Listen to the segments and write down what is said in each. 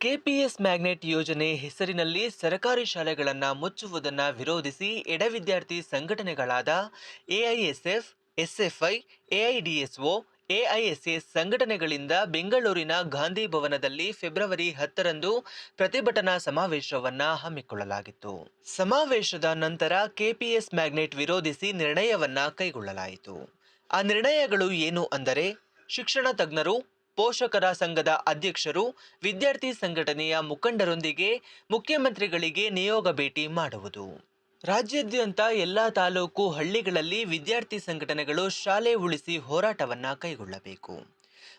KPS magnet ಯೋಜನೆ ಹೆಸರಿನಲ್ಲಿ ಸರಕಾರಿ ಶಾಲೆಗಳನ್ನು ಮುಚ್ಚುವುದನ್ನು ವಿರೋಧಿಸಿ ಎಡ ವಿದ್ಯಾರ್ಥಿ ಸಂಘಟನೆಗಳಾದ ಎಐಎಸ್ಎಫ್, ಎಸ್ಎಫ್ಐ, ಎಐಡಿಎಸ್ಒ ಎಐಎಸ್ಎಸ್ ಸಂಘಟನೆಗಳಿಂದ ಬೆಂಗಳೂರಿನ ಗಾಂಧಿ ಭವನದಲ್ಲಿ ಫೆಬ್ರವರಿ ಹತ್ತರಂದು ಪ್ರತಿಭಟನಾ ಸಮಾವೇಶವನ್ನ ಹಮ್ಮಿಕೊಳ್ಳಲಾಗಿತ್ತು. ಸಮಾವೇಶದ ನಂತರ ಕೆಪಿಎಸ್ ಮ್ಯಾಗ್ನೆಟ್ ವಿರೋಧಿಸಿ ನಿರ್ಣಯವನ್ನ ಕೈಗೊಳ್ಳಲಾಯಿತು. ಆ ನಿರ್ಣಯಗಳು ಏನು ಅಂದರೆ, ಶಿಕ್ಷಣ ತಜ್ಞರು ಪೋಷಕರ ಸಂಘದ ಅಧ್ಯಕ್ಷರು ವಿದ್ಯಾರ್ಥಿ ಸಂಘಟನೆಯ ಮುಖಂಡರೊಂದಿಗೆ ಮುಖ್ಯಮಂತ್ರಿಗಳಿಗೆ ನಿಯೋಗ ಭೇಟಿ ಮಾಡುವುದು. ರಾಜ್ಯಾದ್ಯಂತ ಎಲ್ಲ ತಾಲೂಕು ಹಳ್ಳಿಗಳಲ್ಲಿ ವಿದ್ಯಾರ್ಥಿ ಸಂಘಟನೆಗಳು ಶಾಲೆ ಉಳಿಸಿ ಹೋರಾಟವನ್ನ ಕೈಗೊಳ್ಳಬೇಕು.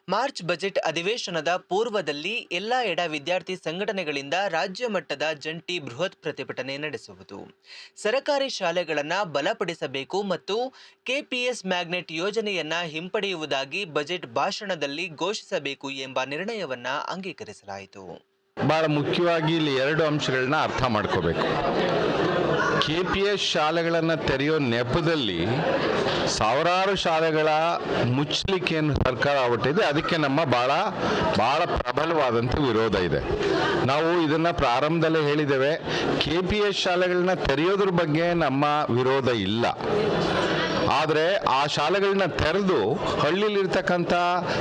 ಮಾರ್ಚ್ ಬಜೆಟ್ ಅಧಿವೇಶನದ ಪೂರ್ವದಲ್ಲಿ ಎಲ್ಲ ಎಡ ವಿದ್ಯಾರ್ಥಿ ಸಂಘಟನೆಗಳಿಂದ ರಾಜ್ಯ ಮಟ್ಟದ ಜಂಟಿ ಬೃಹತ್ ಪ್ರತಿಭಟನೆ ನಡೆಸುವುದು. ಸರಕಾರಿ ಶಾಲೆಗಳನ್ನು ಬಲಪಡಿಸಬೇಕು ಮತ್ತು ಕೆಪಿಎಸ್ ಮ್ಯಾಗ್ನೆಟ್ ಯೋಜನೆಯನ್ನ ಹಿಂಪಡೆಯುವುದಾಗಿ ಬಜೆಟ್ ಭಾಷಣದಲ್ಲಿ ಘೋಷಿಸಬೇಕು ಎಂಬ ನಿರ್ಣಯವನ್ನ ಅಂಗೀಕರಿಸಲಾಯಿತು. ಬಹಳ ಮುಖ್ಯವಾಗಿ ಇಲ್ಲಿ ಎರಡು ಅಂಶಗಳನ್ನ ಅರ್ಥ ಮಾಡ್ಕೋಬೇಕು. ಕೆ ಪಿ ಎಸ್ ಶಾಲೆಗಳನ್ನು ತೆರೆಯೋ ನೆಪದಲ್ಲಿ ಸಾವಿರಾರು ಶಾಲೆಗಳ ಮುಚ್ಚಲಿಕ್ಕೆ ಸರ್ಕಾರ ಹೊಟ್ಟಿದೆ ಅದಕ್ಕೆ ನಮ್ಮ ಭಾಳ ಭಾಳ ಪ್ರಬಲವಾದಂಥ ವಿರೋಧ ಇದೆ. ನಾವು ಇದನ್ನು ಪ್ರಾರಂಭದಲ್ಲೇ ಹೇಳಿದ್ದೇವೆ. ಕೆ ಪಿ ಎಸ್ ಶಾಲೆಗಳನ್ನ ತೆರೆಯೋದ್ರ ಬಗ್ಗೆ ನಮ್ಮ ವಿರೋಧ ಇಲ್ಲ. ಆದರೆ ಆ ಶಾಲೆಗಳನ್ನ ತೆರೆದು ಹಳ್ಳಿಲಿರ್ತಕ್ಕಂಥ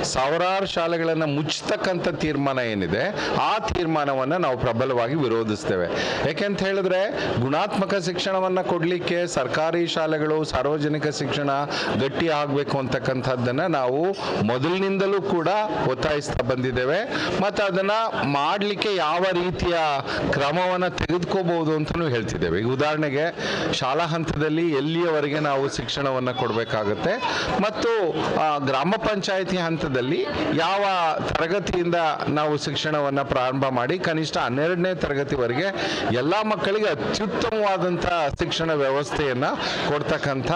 ಸಾವಿರಾರು ಶಾಲೆಗಳನ್ನು ಮುಚ್ಚತಕ್ಕಂಥ ತೀರ್ಮಾನ ಏನಿದೆ, ಆ ತೀರ್ಮಾನವನ್ನು ನಾವು ಪ್ರಬಲವಾಗಿ ವಿರೋಧಿಸ್ತೇವೆ. ಯಾಕೆಂತ ಹೇಳಿದ್ರೆ ಗುಣಾತ್ಮಕ ಶಿಕ್ಷಣವನ್ನು ಕೊಡಲಿಕ್ಕೆ ಸರ್ಕಾರಿ ಶಾಲೆಗಳು ಸಾರ್ವಜನಿಕ ಶಿಕ್ಷಣ ಗಟ್ಟಿ ಆಗಬೇಕು ಅಂತಕ್ಕಂಥದ್ದನ್ನು ನಾವು ಮೊದಲಿನಿಂದಲೂ ಕೂಡ ಒತ್ತಾಯಿಸ್ತಾ ಬಂದಿದ್ದೇವೆ. ಮತ್ತು ಅದನ್ನು ಮಾಡಲಿಕ್ಕೆ ಯಾವ ರೀತಿಯ ಕ್ರಮವನ್ನು ತೆಗೆದುಕೋಬಹುದು ಅಂತಲೂ ಹೇಳ್ತಿದ್ದೇವೆ. ಈಗ ಉದಾಹರಣೆಗೆ ಶಾಲಾ ಹಂತದಲ್ಲಿ ಎಲ್ಲಿಯವರೆಗೆ ನಾವು ಶಿಕ್ಷಣವನ್ನು ಕೊಡಬೇಕಾಗುತ್ತೆ. ಮತ್ತು ಗ್ರಾಮ ಪಂಚಾಯಿತಿ ಹಂತದಲ್ಲಿ ಯಾವ ತರಗತಿಯಿಂದ ನಾವು ಶಿಕ್ಷಣವನ್ನು ಪ್ರಾರಂಭ ಮಾಡಿ ಕನಿಷ್ಠ ಹನ್ನೆರಡನೇ ತರಗತಿವರೆಗೆ ಎಲ್ಲ ಮಕ್ಕಳಿಗೆ ಅತ್ಯುತ್ತಮವಾದಂಥ ಶಿಕ್ಷಣ ವ್ಯವಸ್ಥೆಯನ್ನು ಕೊಡ್ತಕ್ಕಂಥ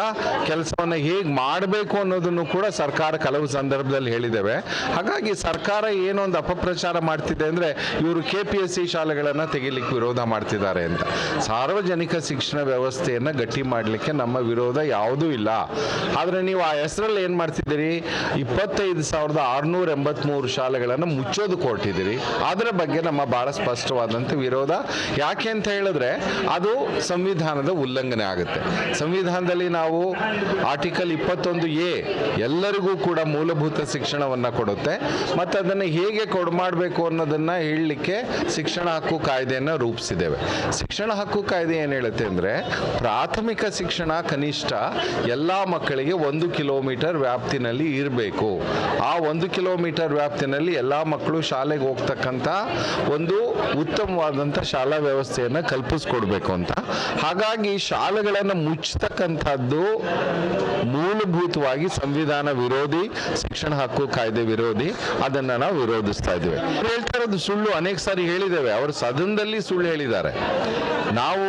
ಕೆಲಸವನ್ನು ಹೇಗೆ ಮಾಡಬೇಕು ಅನ್ನೋದನ್ನು ಕೂಡ ಸರ್ಕಾರ ಕೆಲವು ಸಂದರ್ಭದಲ್ಲಿ ಹೇಳಿದ್ದೇವೆ. ಹಾಗಾಗಿ ಸರ್ಕಾರ ಏನೊಂದು ಅಪಪ್ರಚಾರ ಮಾಡ್ತಿದೆ ಅಂದರೆ ಇವರು ಕೆ ಪಿ ಎಸ್ ಸಿ ಶಾಲೆಗಳನ್ನು ತೆಗಿಲಿಕ್ಕೆ ವಿರೋಧ ಮಾಡ್ತಿದ್ದಾರೆ ಅಂತ. ಸಾರ್ವಜನಿಕ ಶಿಕ್ಷಣ ವ್ಯವಸ್ಥೆಯನ್ನು ಗಟ್ಟಿ ಮಾಡಲಿಕ್ಕೆ ನಮ್ಮ ವಿರೋಧ ಯಾವುದೂ ಇಲ್ಲ. ಆದರೆ ನೀವು ಆ ಹೆಸರಲ್ಲಿ ಏನು ಮಾಡ್ತಿದ್ದೀರಿ? ಇಪ್ಪತ್ತೈದು ಸಾವಿರದ ಆರುನೂರ ಎಂಬತ್ತ್ಮೂರು ಶಾಲೆಗಳನ್ನು ಮುಚ್ಚೋದು ಕೊಟ್ಟಿದ್ದೀರಿ. ಅದರ ಬಗ್ಗೆ ನಮ್ಮ ಭಾಳ ಸ್ಪಷ್ಟವಾದಂಥ ವಿರೋಧ. ಯಾಕೆ ಅಂತ ಹೇಳಿದ್ರೆ, ಅದು ಸಂವಿಧಾನದ ಉಲ್ಲಂಘನೆ ಆಗುತ್ತೆ. ಸಂವಿಧಾನದಲ್ಲಿ ನಾವು ಆರ್ಟಿಕಲ್ ಇಪ್ಪತ್ತೊಂದು ಎ ಎಲ್ಲರಿಗೂ ಕೂಡ ಮೂಲಭೂತ ಶಿಕ್ಷಣವನ್ನು ಕೊಡುತ್ತೆ. ಮತ್ತು ಅದನ್ನು ಹೇಗೆ ಕೊಡು, ಮಾಡಬೇಕು ಅನ್ನೋದನ್ನು ಹೇಳಲಿಕ್ಕೆ ಶಿಕ್ಷಣ ಹಕ್ಕು ಕಾಯ್ದೆಯನ್ನು ರೂಪಿಸಿದ್ದೇವೆ. ಶಿಕ್ಷಣ ಹಕ್ಕು ಕಾಯ್ದೆ ಏನು ಹೇಳುತ್ತೆ ಅಂದರೆ, ಪ್ರಾಥಮಿಕ ಶಿಕ್ಷಣ ಕನಿಷ್ಠ ಎಲ್ಲ ಮಕ್ಕಳಿಗೆ ಒಂದು ಕಿಲೋಮೀಟರ್ ವ್ಯಾಪ್ತಿನಲ್ಲಿ ಇರಬೇಕು. ಆ ಒಂದು ಕಿಲೋಮೀಟರ್ ವ್ಯಾಪ್ತಿನಲ್ಲಿ ಎಲ್ಲ ಮಕ್ಕಳು ಶಾಲೆಗೆ ಹೋಗ್ತಕ್ಕಂಥ ಒಂದು ಉತ್ತಮವಾದಂಥ ಶಾಲಾ ವ್ಯವಸ್ಥೆಯನ್ನು ಕಲ್ಪಿಸ್ಕೊಡ್ಬೇಕು ಅಂತ. ಹಾಗಾಗಿ ಶಾಲೆಗಳನ್ನು ಮುಚ್ಚತಕ್ಕಂಥದ್ದು ಮೂಲಭೂತವಾಗಿ ಸಂವಿಧಾನ ವಿರೋಧಿ, ಶಿಕ್ಷಣ ಹಕ್ಕು ಕಾಯ್ದೆ ವಿರೋಧಿ, ಅದನ್ನು ನಾವು ವಿರೋಧಿಸ್ತಾ ಇದ್ದೇವೆ. ಹೇಳ್ತಾ ಇರೋದು ಸುಳ್ಳು, ಅನೇಕ ಸಾರಿ ಹೇಳಿದ್ದೇವೆ. ಅವರು ಸದನದಲ್ಲಿ ಸುಳ್ಳು ಹೇಳಿದ್ದಾರೆ. ನಾವು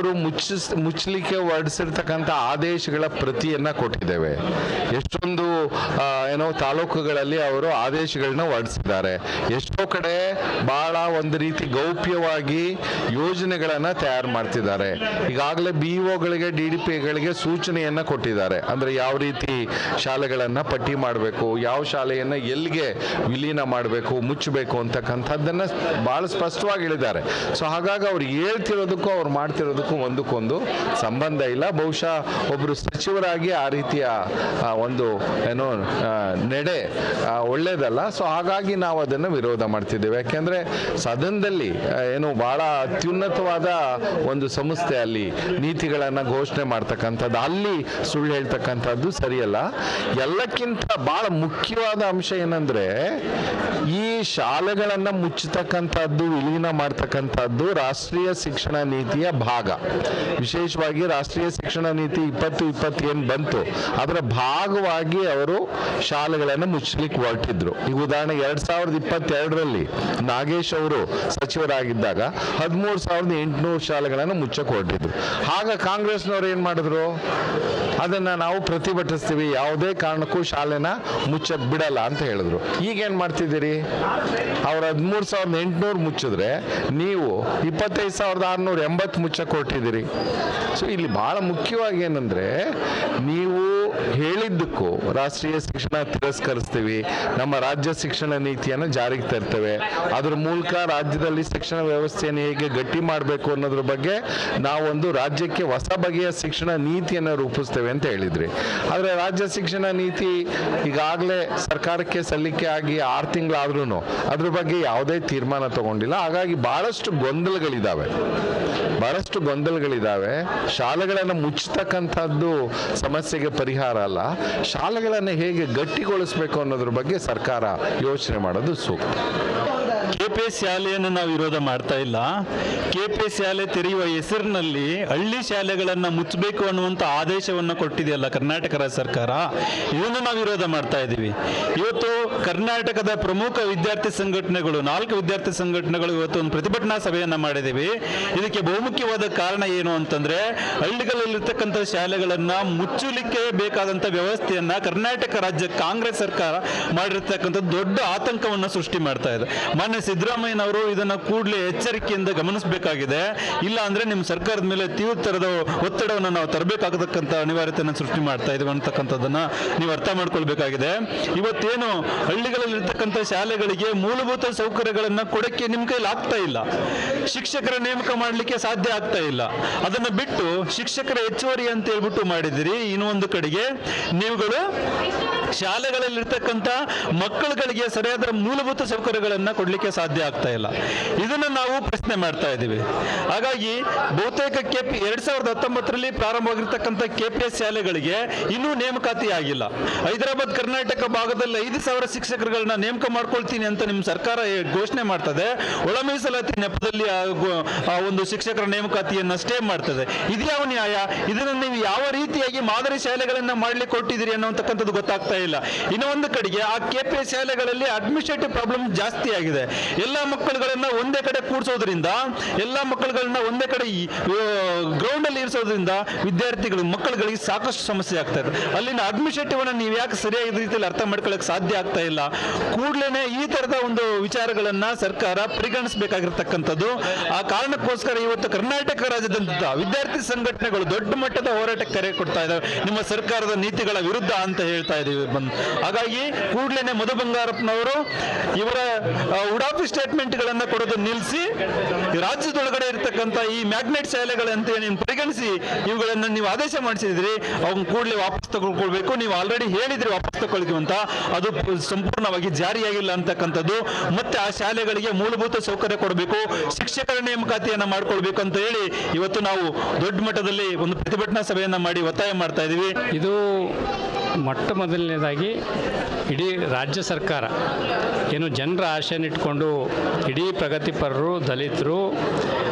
ಅವರು ಮುಚ್ಚಿಸ್ ಮುಚ್ಚಲಿಕ್ಕೆ ಹೊರಡಿಸಿರ್ತಕ್ಕಂಥ ಆದೇಶಗಳ ಪ್ರತಿಯನ್ನು ಕೊಟ್ಟಿದ್ದೇವೆ. ಎಷ್ಟೊಂದು ಏನೋ ತಾಲೂಕುಗಳಲ್ಲಿ ಅವರು ಆದೇಶಗಳನ್ನ ಹೊರಡಿಸಿದ್ದಾರೆ. ಎಷ್ಟೋ ಕಡೆ ಬಹಳ ಒಂದು ರೀತಿ ಗೌಪ್ಯವಾಗಿ ಯೋಜನೆಗಳನ್ನು ತಯಾರು ಮಾಡ್ತಿದ್ದಾರೆ. ಈಗಾಗಲೇ ಬಿ ಒಗಳಿಗೆ, ಡಿ ಡಿ ಪಿಗಳಿಗೆ ಸೂಚನೆಯನ್ನು ಕೊಟ್ಟಿದ್ದಾರೆ. ಅಂದರೆ ಯಾವ ರೀತಿ ಶಾಲೆಗಳನ್ನು ಪಟ್ಟಿ ಮಾಡಬೇಕು, ಯಾವ ಶಾಲೆಯನ್ನು ಎಲ್ಲಿಗೆ ವಿಲೀನ ಮಾಡಬೇಕು, ಮುಚ್ಚಬೇಕು ಅಂತಕ್ಕಂಥದ್ದನ್ನು ಭಾಳ ಸ್ಪಷ್ಟವಾಗಿ ಹೇಳಿದ್ದಾರೆ. ಸೊ ಹಾಗಾಗಿ ಅವ್ರು ಹೇಳ್ತಿರೋದಕ್ಕೂ ಅವ್ರು ಮಾಡ್ತಿರೋದಕ್ಕೂ ಒಂದಕ್ಕೊಂದು ಸಂಬಂಧ ಇಲ್ಲ. ಬಹುಶಃ ಒಬ್ಬರು ಸಚಿವರಾಗಿ ಆ ರೀತಿಯ ಒಂದು, ಏನೋ ನಡೆ ಒಳ್ಳೇದಲ್ಲ. ಸೊ ಹಾಗಾಗಿ ನಾವು ಅದನ್ನು ವಿರೋಧ ಮಾಡ್ತಿದ್ದೇವೆ. ಯಾಕೆಂದರೆ ಸದನದಲ್ಲಿ ಏನು ಭಾಳ ಅತ್ಯುನ್ನತವಾದ ಒಂದು ಸಂಸ್ಥೆ ಅಲ್ಲಿ ನೀತಿಗಳನ್ನು ಘೋಷಣೆ ಮಾಡ್ತಕ್ಕಂಥದ್ದು, ಅಲ್ಲಿ ಸುಳ್ಳು ಹೇಳ್ತಕ್ಕಂಥದ್ದು ಸರಿಯಲ್ಲ. ಎಲ್ಲಕ್ಕಿಂತ ಭಾಳ ಮುಖ್ಯವಾದ ಅಂಶ ಏನಂದ್ರೆ, ಈ ಶಾಲೆಗಳನ್ನು ಮುಚ್ಚತಕ್ಕಂಥದ್ದು, ವಿಲೀನ ಮಾಡ್ತಕ್ಕಂಥದ್ದು ರಾಷ್ಟ್ರೀಯ ಶಿಕ್ಷಣ ನೀತಿಯ ಭಾಗ. ವಿಶೇಷವಾಗಿ ರಾಷ್ಟ್ರೀಯ ಶಿಕ್ಷಣ ನೀತಿ ಇಪ್ಪತ್ತು ಇಪ್ಪತ್ತು ಏನು ಬಂತು. ಅದರ ಭಾಗವಾಗಿ ಅವರು ಶಾಲೆಗಳನ್ನು ಮುಚ್ಚಲಿಕ್ಕೆ ಹೊರಟಿದ್ರು. ಈಗ ಉದಾಹರಣೆ ಎರಡ್ ಸಾವಿರದ ಇಪ್ಪತ್ತೆರಡರಲ್ಲಿ ನಾಗೇಶ್ ಅವರು ಸಚಿವರಾಗಿದ್ದಾಗ ಹದಿಮೂರು ಸಾವಿರದ ಎಂಟುನೂರು ಶಾಲೆಗಳನ್ನು ಮುಚ್ಚಕ್ಕೆ ಹೊರಟಿದ್ರು. ಆಗ ಕಾಂಗ್ರೆಸ್ನವ್ರು ಏನು ಮಾಡಿದ್ರು? ಅದನ್ನ ನಾವು ಪ್ರತಿಭಟಿಸ್ತೀವಿ. ಯಾವುದೇ ಕಾರಣಕ್ಕೂ ಶಾಲೆನ ಮುಚ್ಚಕ್ ಬಿಡಲ್ಲ ಅಂತ ಹೇಳಿದ್ರು. ಈಗ ಏನ್ ಮಾಡ್ತಿದ್ದೀರಿ? ಅವ್ರು ಹದಿಮೂರು ಸಾವಿರದ ಎಂಟುನೂರು ಮುಚ್ಚಿದ್ರೆ ನೀವು ಇಪ್ಪತ್ತೈದು ಸಾವಿರದ ಆರುನೂರ ಎಂಬತ್ತು ಮುಚ್ಚಕ್ಕೆ ಹೊರಟಿದ್ದೀರಿ ಸೊ ಇಲ್ಲಿ ಭಾಳ ಮುಖ್ಯವಾಗಿ ಏನಂದರೆ ನೀವು ಹೇಳಿದ್ದಕ್ಕೂ ರಾಷ್ಟ್ರೀಯ ಶಿಕ್ಷಣ ತಿರಸ್ಕರಿಸ್ತೀವಿ, ನಮ್ಮ ರಾಜ್ಯ ಶಿಕ್ಷಣ ನೀತಿಯನ್ನು ಜಾರಿಗೆ ತರ್ತೇವೆ. ಅದ್ರ ಮೂಲಕ ರಾಜ್ಯದಲ್ಲಿ ಶಿಕ್ಷಣ ವ್ಯವಸ್ಥೆಯನ್ನು ಹೇಗೆ ಗಟ್ಟಿ ಮಾಡಬೇಕು ಅನ್ನೋದ್ರ ಬಗ್ಗೆ ನಾವೊಂದು ರಾಜ್ಯಕ್ಕೆ ಹೊಸ ಬಗೆಯ ಶಿಕ್ಷಣ ನೀತಿಯನ್ನು ರೂಪಿಸ್ತೇವೆ ಅಂತ ಹೇಳಿದ್ರಿ. ಆದರೆ ರಾಜ್ಯ ಶಿಕ್ಷಣ ನೀತಿ ಈಗಾಗಲೇ ಸರ್ಕಾರಕ್ಕೆ ಸಲ್ಲಿಕೆ ಆಗಿ ಆರು ತಿಂಗಳಾದ್ರೂ ಅದ್ರ ಬಗ್ಗೆ ಯಾವುದೇ ತೀರ್ಮಾನ ತಗೊಂಡಿಲ್ಲ. ಹಾಗಾಗಿ ಬಹಳಷ್ಟು ಗೊಂದಲಗಳಿದ್ದಾವೆ ಬಹಳಷ್ಟು ಗೊಂದಲಗಳಿದ್ದಾವೆ ಶಾಲೆಗಳನ್ನು ಮುಚ್ಚತಕ್ಕಂಥದ್ದು ಸಮಸ್ಯೆಗೆ ಪರಿಹಾರ ಅಲ್ಲ ಶಾಲೆಗಳನ್ನು ಹೇಗೆ ಗಟ್ಟಿಗೊಳಿಸಬೇಕು ಅನ್ನೋದ್ರ ಬಗ್ಗೆ ಸರ್ಕಾರ ಯೋಚನೆ ಮಾಡೋದು ಸೂಕ್ತ. ಕೆ ಪಿ ಎಸ್ ಶಾಲೆಯನ್ನು ನಾವು ವಿರೋಧ ಮಾಡ್ತಾ ಇಲ್ಲ. ಕೆ ಪಿ ಎಸ್ ಶಾಲೆ ತೆರೆಯುವ ಹೆಸರಿನಲ್ಲಿ ಹಳ್ಳಿ ಶಾಲೆಗಳನ್ನು ಮುಚ್ಚಬೇಕು ಅನ್ನುವಂಥ ಆದೇಶವನ್ನು ಕೊಟ್ಟಿದೆಯಲ್ಲ ಕರ್ನಾಟಕ ರಾಜ್ಯ ಸರ್ಕಾರ? ಇದನ್ನು ನಾವು ವಿರೋಧ ಮಾಡ್ತಾ ಇದ್ದೀವಿ. ಇವತ್ತು ಕರ್ನಾಟಕದ ಪ್ರಮುಖ ವಿದ್ಯಾರ್ಥಿ ಸಂಘಟನೆಗಳು, ನಾಲ್ಕು ವಿದ್ಯಾರ್ಥಿ ಸಂಘಟನೆಗಳು ಇವತ್ತು ಒಂದು ಪ್ರತಿಭಟನಾ ಸಭೆಯನ್ನು ಮಾಡಿದ್ದೀವಿ. ಇದಕ್ಕೆ ಬಹುಮುಖ್ಯವಾದ ಕಾರಣ ಏನು ಅಂತಂದ್ರೆ, ಹಳ್ಳಿಗಳಲ್ಲಿರ್ತಕ್ಕಂಥ ಶಾಲೆಗಳನ್ನು ಮುಚ್ಚಲಿಕ್ಕೆ ಬೇಕಾದಂಥ ವ್ಯವಸ್ಥೆಯನ್ನ ಕರ್ನಾಟಕ ರಾಜ್ಯ ಕಾಂಗ್ರೆಸ್ ಸರ್ಕಾರ ಮಾಡಿರ್ತಕ್ಕಂಥ ದೊಡ್ಡ ಆತಂಕವನ್ನು ಸೃಷ್ಟಿ ಮಾಡ್ತಾ ಇದೆ. ಮಾನ್ಯ ಸಿದ್ದರಾಮಯ್ಯನವರು ಇದನ್ನ ಕೂಡಲೇ ಎಚ್ಚರಿಕೆಯಿಂದ ಗಮನಿಸಬೇಕಾಗಿದೆ. ಇಲ್ಲ ಅಂದ್ರೆ ನಿಮ್ಮ ಸರ್ಕಾರದ ಮೇಲೆ ತೀವ್ರ ತರದ ಒತ್ತಡವನ್ನು ನಾವು ತರಬೇಕಾಗತಕ್ಕಂಥ ಅನಿವಾರ್ಯತೆಯನ್ನು ಸೃಷ್ಟಿ ಮಾಡ್ತಾ ಇದ್ದೀವಿ ಅಂತಕ್ಕಂಥದ್ದನ್ನ ನೀವು ಅರ್ಥ ಮಾಡ್ಕೊಳ್ಬೇಕಾಗಿದೆ. ಇವತ್ತೇನು ಹಳ್ಳಿಗಳಲ್ಲಿರ್ತಕ್ಕಂಥ ಶಾಲೆಗಳಿಗೆ ಮೂಲಭೂತ ಸೌಕರ್ಯಗಳನ್ನ ಕೊಡಕ್ಕೆ ನಿಮ್ಮ ಕೈಲಿ ಆಗ್ತಾ ಇಲ್ಲ. ಶಿಕ್ಷಕರ ನೇಮಕ ಮಾಡಲಿಕ್ಕೆ ಸಾಧ್ಯ ಆಗ್ತಾ ಇಲ್ಲ. ಅದನ್ನ ಬಿಟ್ಟು ಶಿಕ್ಷಕರ ಹೆಚ್ಚುವರಿ ಅಂತ ಹೇಳ್ಬಿಟ್ಟು ಮಾಡಿದಿರಿ ಇನ್ನೊಂದು ಕಡೆಗೆ ನೀವುಗಳು ಶಾಲೆಗಳಲ್ಲಿರ್ತಕ್ಕಂಥ ಮಕ್ಕಳುಗಳಿಗೆ ಸರಿಯಾದ ಮೂಲಭೂತ ಸೌಕರ್ಯಗಳನ್ನು ಕೊಡಲಿಕ್ಕೆ ಸಾಧ್ಯ ಆಗ್ತಾ ಇಲ್ಲ. ಇದನ್ನು ನಾವು ಪ್ರಶ್ನೆ ಮಾಡ್ತಾ ಇದ್ದೀವಿ. ಹಾಗಾಗಿ ಬಹುತೇಕ ಕೆ ಪಿ ಎರಡ್ ಸಾವಿರದ ಹತ್ತೊಂಬತ್ತರಲ್ಲಿ ಪ್ರಾರಂಭವಾಗಿರ್ತಕ್ಕಂಥ ಕೆ ಪಿ ಎಸ್ ಶಾಲೆಗಳಿಗೆ ಇನ್ನೂ ನೇಮಕಾತಿ ಆಗಿಲ್ಲ. ಹೈದರಾಬಾದ್, ಕರ್ನಾಟಕ ಭಾಗದಲ್ಲಿ ಐದು ಸಾವಿರ ಶಿಕ್ಷಕರುಗಳನ್ನ ನೇಮಕ ಮಾಡ್ಕೊಳ್ತೀನಿ ಅಂತ ನಿಮ್ಮ ಸರ್ಕಾರ ಘೋಷಣೆ ಮಾಡ್ತದೆ. ಒಳ ಮೀಸಲಾತಿ ನೆಪದಲ್ಲಿ ಆ ಒಂದು ಶಿಕ್ಷಕರ ನೇಮಕಾತಿಯನ್ನು ಸ್ಟೇ ಮಾಡ್ತದೆ. ಇದು ಯಾವ ನ್ಯಾಯ? ಇದನ್ನು ನೀವು ಯಾವ ರೀತಿಯಾಗಿ ಮಾದರಿ ಶಾಲೆಗಳನ್ನ ಮಾಡ್ಲಿಕ್ಕೆ ಕೊಟ್ಟಿದ್ದೀರಿ ಅನ್ನೋತಕ್ಕಂಥದ್ದು ಗೊತ್ತಾಗ್ತಾ ಇಲ್ಲ. ಇನ್ನು ಕಡೆಗೆ ಆ ಕೆ ಪಿ ಶಾಲೆಗಳಲ್ಲಿ ಅಡ್ಮಿನಿಸ್ಟ್ರೇಟಿವ್ ಪ್ರಾಬ್ಲಮ್ ಜಾಸ್ತಿ ಆಗಿದೆ. ಎಲ್ಲ ಮಕ್ಕಳುಗಳನ್ನ ಒಂದೇ ಕಡೆ ಕೂಡಿಸೋದ್ರಿಂದ, ಎಲ್ಲ ಮಕ್ಕಳುಗಳನ್ನ ಒಂದೇ ಕಡೆ ಗ್ರೌಂಡ್ ಅಲ್ಲಿ ಇರಿಸೋದ್ರಿಂದ ವಿದ್ಯಾರ್ಥಿಗಳು, ಮಕ್ಕಳುಗಳಿಗೆ ಸಾಕಷ್ಟು ಸಮಸ್ಯೆ ಆಗ್ತಾ ಇದೆ. ಅಲ್ಲಿನ ಅಡ್ಮಿನಿಸ್ಟ್ರೇಟಿವ್ ಅನ್ನ ನೀವು ಯಾಕೆ ಸರಿಯಾದ ರೀತಿಯಲ್ಲಿ ಅರ್ಥ ಮಾಡ್ಕೊಳಕ್ ಸಾಧ್ಯ ಆಗ್ತಾ ಇಲ್ಲ? ಕೂಡಲೇ ಈ ತರದ ಒಂದು ವಿಚಾರಗಳನ್ನ ಸರ್ಕಾರ ಪರಿಗಣಿಸಬೇಕಾಗಿರ್ತಕ್ಕಂಥದ್ದು. ಆ ಕಾರಣಕ್ಕೋಸ್ಕರ ಇವತ್ತು ಕರ್ನಾಟಕ ರಾಜ್ಯದಂತ ವಿದ್ಯಾರ್ಥಿ ಸಂಘಟನೆಗಳು ದೊಡ್ಡ ಮಟ್ಟದ ಹೋರಾಟಕ್ಕೆ ಕರೆ ಕೊಡ್ತಾ ಇದ್ದಾವೆ ನಿಮ್ಮ ಸರ್ಕಾರದ ನೀತಿಗಳ ವಿರುದ್ಧ ಅಂತ ಹೇಳ್ತಾ ಇದ್ದೀವಿ ಬಂದು ಹಾಗಾಗಿ ಕೂಡಲೇ ಮಧು ಬಂಗಾರಪ್ಪನವರು ಇವರ ಉಡಾಫಿ ಸ್ಟೇಟ್ಮೆಂಟ್ಗಳನ್ನು ಕೊಡೋದು ನಿಲ್ಲಿಸಿ ರಾಜ್ಯದೊಳಗಡೆ ಇರತಕ್ಕಂಥ ಈ ಮ್ಯಾಗ್ನೆಟ್ ಶಾಲೆಗಳಂತ ನೀವು ಪರಿಗಣಿಸಿ ಇವುಗಳನ್ನು ನೀವು ಆದೇಶ ಮಾಡಿಸಿದ್ರಿ, ಅವ್ನ ಕೂಡಲೇ ವಾಪಸ್ ತಗೊಳ್ಕೊಳ್ಬೇಕು. ನೀವು ಆಲ್ರೆಡಿ ಹೇಳಿದ್ರಿ ವಾಪಸ್ ತಗೊಳ್ತೀವಿ ಅಂತ. ಅದು ಸಂಪೂರ್ಣವಾಗಿ ಜಾರಿಯಾಗಿಲ್ಲ ಅಂತಕ್ಕಂಥದ್ದು. ಮತ್ತೆ ಆ ಶಾಲೆಗಳಿಗೆ ಮೂಲಭೂತ ಸೌಕರ್ಯ ಕೊಡಬೇಕು, ಶಿಕ್ಷಕರ ನೇಮಕಾತಿಯನ್ನು ಮಾಡ್ಕೊಳ್ಬೇಕು ಅಂತ ಹೇಳಿ ಇವತ್ತು ನಾವು ದೊಡ್ಡ ಮಟ್ಟದಲ್ಲಿ ಒಂದು ಪ್ರತಿಭಟನಾ ಸಭೆಯನ್ನು ಮಾಡಿ ಒತ್ತಾಯ ಮಾಡ್ತಾ ಇದೀವಿ. ಇದು ಮೊಟ್ಟ ಮೊದಲನೇದಾಗಿ ಇಡೀ ರಾಜ್ಯ ಸರ್ಕಾರ, ಏನು ಜನರ ಆಶೆಯನ್ನಿಟ್ಕೊಂಡು ಇಡೀ ಪ್ರಗತಿಪರರು ದಲಿತರು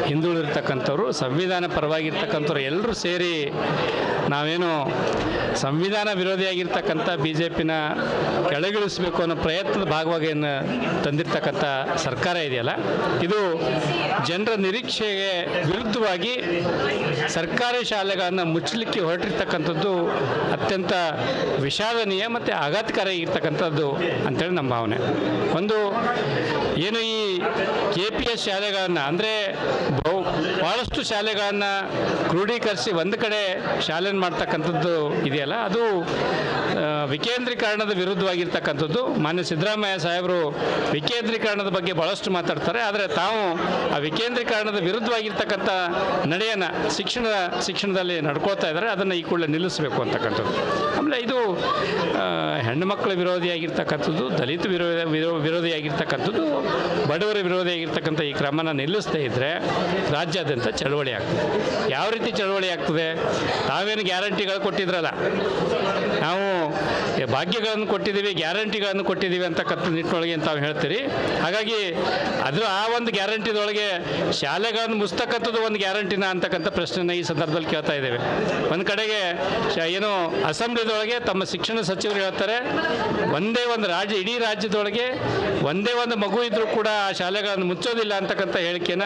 ಹಿಂದುಳಿರ್ತಕ್ಕಂಥವ್ರು ಸಂವಿಧಾನ ಪರವಾಗಿರ್ತಕ್ಕಂಥವ್ರು ಎಲ್ಲರೂ ಸೇರಿ ನಾವೇನು ಸಂವಿಧಾನ ವಿರೋಧಿಯಾಗಿರ್ತಕ್ಕಂಥ ಬಿ ಜೆ ಪಿನ ಕೆಳಗಿಳಿಸಬೇಕು ಅನ್ನೋ ಪ್ರಯತ್ನದ ಭಾಗವಾಗಿ ತಂದಿರ್ತಕ್ಕಂಥ ಸರ್ಕಾರ ಇದೆಯಲ್ಲ, ಇದು ಜನರ ನಿರೀಕ್ಷೆಗೆ ವಿರುದ್ಧವಾಗಿ ಸರ್ಕಾರಿ ಶಾಲೆಗಳನ್ನು ಮುಚ್ಚಲಿಕ್ಕೆ ಹೊರಟಿರ್ತಕ್ಕಂಥದ್ದು ಅತ್ಯಂತ ವಿಷಾದನೀಯ ಮತ್ತು ಆಘಾತಕಾರಿ ಇರ್ತಕ್ಕಂಥದ್ದು ಅಂತೇಳಿ ನಮ್ಮ ಭಾವನೆ. ಒಂದು, ಏನು ಈ ಕೆ ಪಿ ಎಸ್ ಶಾಲೆಗಳನ್ನು, ಅಂದರೆ ಬಹು ಭಾಳಷ್ಟು ಶಾಲೆಗಳನ್ನು ಕ್ರೋಢೀಕರಿಸಿ ಒಂದು ಕಡೆ ಶಾಲೆಯನ್ನು ಮಾಡ್ತಕ್ಕಂಥದ್ದು ಇದೆಯಲ್ಲ, ಅದು ವಿಕೇಂದ್ರೀಕರಣದ ವಿರುದ್ಧವಾಗಿರ್ತಕ್ಕಂಥದ್ದು ಮಾನ್ಯ ಸಿದ್ದರಾಮಯ್ಯ ಸಾಹೇಬರು ವಿಕೇಂದ್ರೀಕರಣದ ಬಗ್ಗೆ ಭಾಳಷ್ಟು ಮಾತಾಡ್ತಾರೆ, ಆದರೆ ತಾವು ಆ ವಿಕೇಂದ್ರೀಕರಣದ ವಿರುದ್ಧವಾಗಿರ್ತಕ್ಕಂಥ ನಡೆಯನ್ನು ಶಿಕ್ಷಣ, ಶಿಕ್ಷಣದಲ್ಲಿ ನಡ್ಕೋತಾ ಇದ್ದಾರೆ, ಅದನ್ನು ಈ ಕೂಡಲೇ ನಿಲ್ಲಿಸಬೇಕು ಅಂತಕ್ಕಂಥದ್ದು. ಆಮೇಲೆ ಇದು ಹೆಣ್ಣು ಹೆಣ್ಣುಮಕ್ಕಳ ವಿರೋಧಿಯಾಗಿರ್ತಕ್ಕಂಥದ್ದು, ದಲಿತ ವಿರೋಧ ವಿರೋ- ವಿರೋಧಿಯಾಗಿರ್ತಕ್ಕಂಥದ್ದು, ಬಡವರ ವಿರೋಧಿಯಾಗಿರ್ತಕ್ಕಂಥ ಈ ಕ್ರಮನ ನಿಲ್ಲಿಸದೇ ಇದ್ದರೆ ರಾಜ್ಯಾದ್ಯಂತ ಚಳವಳಿ ಆಗ್ತದೆ. ಯಾವ ರೀತಿ ಚಳವಳಿ ಆಗ್ತದೆ? ತಾವೇನು ಗ್ಯಾರಂಟಿಗಳು ಕೊಟ್ಟಿದ್ರಲ್ಲ? ನಾವು ಭಾಗ್ಯಗಳನ್ನು ಕೊಟ್ಟಿದ್ದೀವಿ, ಗ್ಯಾರಂಟಿಗಳನ್ನು ಕೊಟ್ಟಿದ್ದೀವಿ ಅಂತಕ್ಕಂಥ ನಿಟ್ಟಿನೊಳಗೆ ಅಂತ ಹೇಳ್ತೀರಿ. ಹಾಗಾಗಿ ಅದು ಆ ಒಂದು ಗ್ಯಾರಂಟಿದೊಳಗೆ ಶಾಲೆಗಳನ್ನು ಮುಸ್ತಕ್ಕಂಥದ್ದು ಒಂದು ಗ್ಯಾರಂಟಿನ ಅಂತಕ್ಕಂಥ ಪ್ರಶ್ನೆನ ಈ ಸಂದರ್ಭದಲ್ಲಿ ಕೇಳ್ತಾ ಇದ್ದೇವೆ. ಒಂದು ಕಡೆಗೆ ಏನು ಅಸೆಂಬ್ಲಿದೊಳಗೆ ತಮ್ಮ ಶಿಕ್ಷಣ ಸಚಿವರು ಹೇಳ್ತಾರೆ, ಒಂದೇ ಒಂದು ರಾಜ್ಯ, ಇಡೀ ರಾಜ್ಯದೊಳಗೆ ಒಂದೇ ಒಂದು ಮಗು ಇದ್ದರೂ ಕೂಡ ಆ ಶಾಲೆಗಳನ್ನು ಮುಚ್ಚೋದಿಲ್ಲ ಅಂತಕ್ಕಂಥ ಹೇಳಿಕೆನ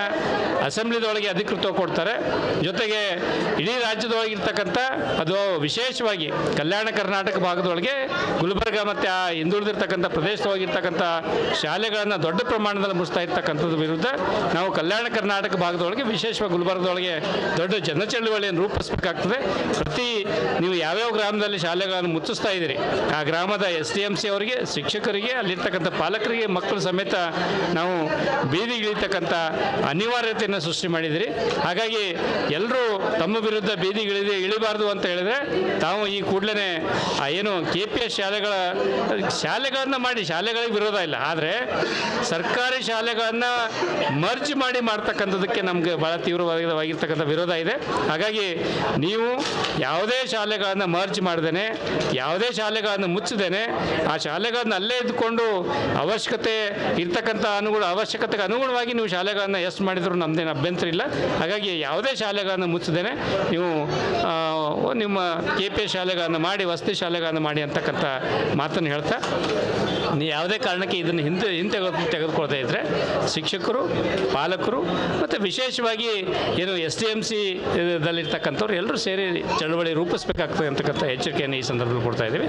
ಅಸೆಂಬ್ಲಿದೊಳಗೆ ಅಧಿಕೃತ ಕೊಡ್ತಾರೆ. ಜೊತೆಗೆ ಇಡೀ ರಾಜ್ಯದೊಳಗಿರ್ತಕ್ಕಂಥ ಅದು ವಿಶೇಷವಾಗಿ ಕಲ್ಯಾಣ ಕರ್ನಾಟಕ ಭಾಗದೊಳಗೆ ಗುಲ್ಬರ್ಗ ಮತ್ತು ಆ ಹಿಂದುಳಿದಿರ್ತಕ್ಕಂಥ ಪ್ರದೇಶವಾಗಿರ್ತಕ್ಕಂಥ ಶಾಲೆಗಳನ್ನು ದೊಡ್ಡ ಪ್ರಮಾಣದಲ್ಲಿ ಮುಚ್ತಾ ಇರ್ತಕ್ಕಂಥದ್ದು ವಿರುದ್ಧ ನಾವು ಕಲ್ಯಾಣ ಕರ್ನಾಟಕ ಭಾಗದೊಳಗೆ, ವಿಶೇಷವಾಗಿ ಗುಲ್ಬರ್ಗದೊಳಗೆ ದೊಡ್ಡ ಜನಚಳುವಳಿಯನ್ನು ರೂಪಿಸಬೇಕಾಗ್ತದೆ. ಪ್ರತಿ ನೀವು ಯಾವ್ಯಾವ ಗ್ರಾಮದಲ್ಲಿ ಶಾಲೆಗಳನ್ನು ಮುಚ್ಚಿಸ್ತಾ ಇದ್ದೀರಿ, ಆ ಗ್ರಾಮದ ಎಸ್ ಡಿ ಎಂ ಸಿ ಅವರಿಗೆ, ಶಿಕ್ಷಕರಿಗೆ, ಅಲ್ಲಿರ್ತಕ್ಕಂಥ ಪಾಲಕರಿಗೆ, ಮಕ್ಕಳು ಸಮೇತ ನಾವು ಬೀದಿಗಿಳಿತಕ್ಕಂಥ ಅನಿವಾರ್ಯತೆಯನ್ನು ಸೃಷ್ಟಿ ಮಾಡಿದಿರಿ ಹಾಗಾಗಿ ಎಲ್ಲರೂ ತಮ್ಮ ವಿರುದ್ಧ ಬೀದಿಗಿಳಿದು, ಇಳಿಬಾರ್ದು ಅಂತ ಹೇಳಿದ್ರೆ, ತಾವು ಈ ಕೂಡಲೇ ಏನು ಕೆ ಪಿ ಶಾಲೆಗಳ, ಶಾಲೆಗಳನ್ನು ಮಾಡಿ, ಶಾಲೆಗಳಿಗೆ ವಿರೋಧ ಇಲ್ಲ. ಆದರೆ ಸರ್ಕಾರಿ ಶಾಲೆಗಳನ್ನು ಮರ್ಜ್ ಮಾಡಿ ಮಾಡ್ತಕ್ಕಂಥದ್ದಕ್ಕೆ ನಮಗೆ ಭಾಳ ತೀವ್ರವಾಗಿರ್ತಕ್ಕಂಥ ವಿರೋಧ ಇದೆ. ಹಾಗಾಗಿ ನೀವು ಯಾವುದೇ ಶಾಲೆಗಳನ್ನು ಮರ್ಜ್ ಮಾಡ್ದೇನೆ, ಯಾವುದೇ ಶಾಲೆಗಳನ್ನು ಮುಚ್ಚದೇನೆ ಆ ಶಾಲೆಗಳನ್ನು ಅಲ್ಲೇ ಇದ್ದುಕೊಂಡು ಅವಶ್ಯಕತೆ ಇರ್ತಕ್ಕಂಥ ಅನುಗುಣ, ಅವಶ್ಯಕತೆಗೆ ಅನುಗುಣವಾಗಿ ನೀವು ಶಾಲೆಗಳನ್ನು ಎಷ್ಟು ಮಾಡಿದರೂ ನಮ್ಮದೇನು ಅಭ್ಯಂತರ ಇಲ್ಲ. ಹಾಗಾಗಿ ಯಾವುದೇ ಶಾಲೆಗಳನ್ನು ಮುಚ್ಚದೇನೆ ನೀವು ನಿಮ್ಮ ಕೆ ಪಿ ಎಸ್ ಶಾಲೆಗಳನ್ನು ಮಾಡಿ, ವಸತಿ ಶಾಲೆಗಳನ್ನು ಮಾಡಿ ಅಂತಕ್ಕಂಥ ಮಾತನ್ನು ಹೇಳ್ತಾ ಯಾವುದೇ ಕಾರಣಕ್ಕೆ ಇದನ್ನು ಹಿಂದೆ ಹಿಂದೆ ತೆಗೆದುಕೊಳ್ತಾ ಇದ್ದರೆ ಶಿಕ್ಷಕರು, ಪಾಲಕರು ಮತ್ತು ವಿಶೇಷವಾಗಿ ಏನು ಎಸ್ ಡಿ ಎಂ ಸಿ ದಲ್ಲಿರ್ತಕ್ಕಂಥವ್ರು ಎಲ್ಲರೂ ಸೇರಿ ಚಳವಳಿ ರೂಪಿಸಬೇಕಾಗ್ತದೆ ಅಂತಕ್ಕಂಥ ಎಚ್ಚರಿಕೆಯನ್ನು ಈ ಸಂದರ್ಭದಲ್ಲಿ ಕೊಡ್ತಾ ಇದ್ದೀವಿ.